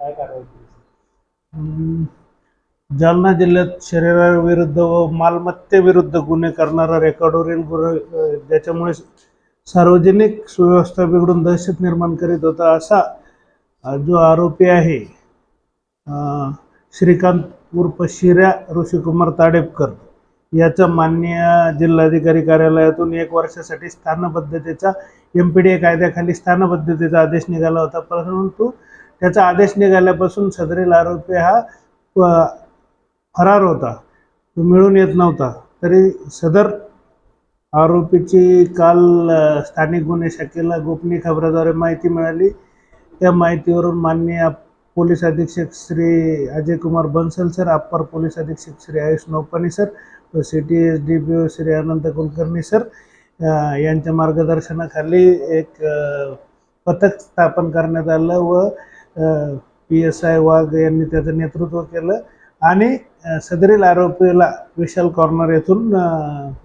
काय कारवाई केली जालना जिल्ह्यात शरीराविरुद्ध व मालमत्तेविरुद्ध गुन्हे करणारा रेकॉर्डवरील गुन्हे ज्याच्यामुळे सार्वजनिक सुव्यवस्था बिघडून दहशत निर्माण करीत होता असा जो आरोपी आहे श्रीकांत उर्फ शिऱ्या ऋषिकुमार ताडेपकर याचा मान्य जिल्हाधिकारी कार्यालयातून एक वर्षासाठी स्थानबद्धतेचा एम पी डी ए कायद्याखाली स्थानबद्धतेचा आदेश निघाला होता. परंतु त्याचा आदेश निघाल्यापासून सदरील आरोपी हा फरार होता. तो मिळून येत नव्हता. तरी सदर आरोपीची काल स्थानिक गुन्हे शाखेला गोपनीय खबराद्वारे माहिती मिळाली. त्या माहितीवरून माननीय पोलीस अधीक्षक Shri Ajay Kumar Bansal sir upper police अधीक्षक श्री आयुष नौपानी सर व C T S D P O Shri Anant Kulkarni sir यांच्या मार्गदर्शनाखाली एक पथक स्थापन करण्यात आलं व पी एस आय वाघ यांनी त्याचं नेतृत्व केलं. आणि सदरील आरोपीला विशाल कॉर्नर येथून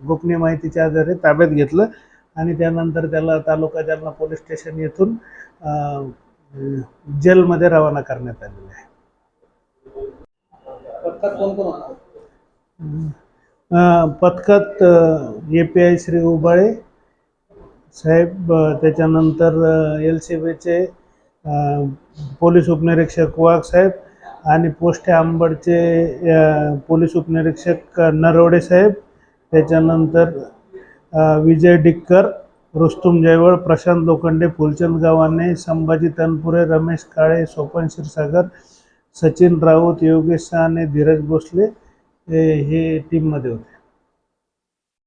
गोपनीय माहितीच्या आधारे ताब्यात घेतलं. आणि त्यानंतर त्याला तालुका जालना पोलीस स्टेशन येथून जेलमध्ये रवाना करण्यात आलेलं आहे. पथकात A P I Shri Ubale साहेब त्याच्यानंतर एल सी बीचे पोलीस उपनिरीक्षक वाघ साहेब आणि पोस्टे आंबडचे पोलीस उपनिरीक्षक नरवडे साहेब. त्याच्यानंतर विजय डिक्कर रुस्तुम जयवळ प्रशांत लोखंडे फुलचंद गावाने संभाजी तनपुरे रमेश काळे सोपन क्षीरसागर सचिन राऊत योगेश शहाणे धीरज भोसले हे टीममध्ये होते.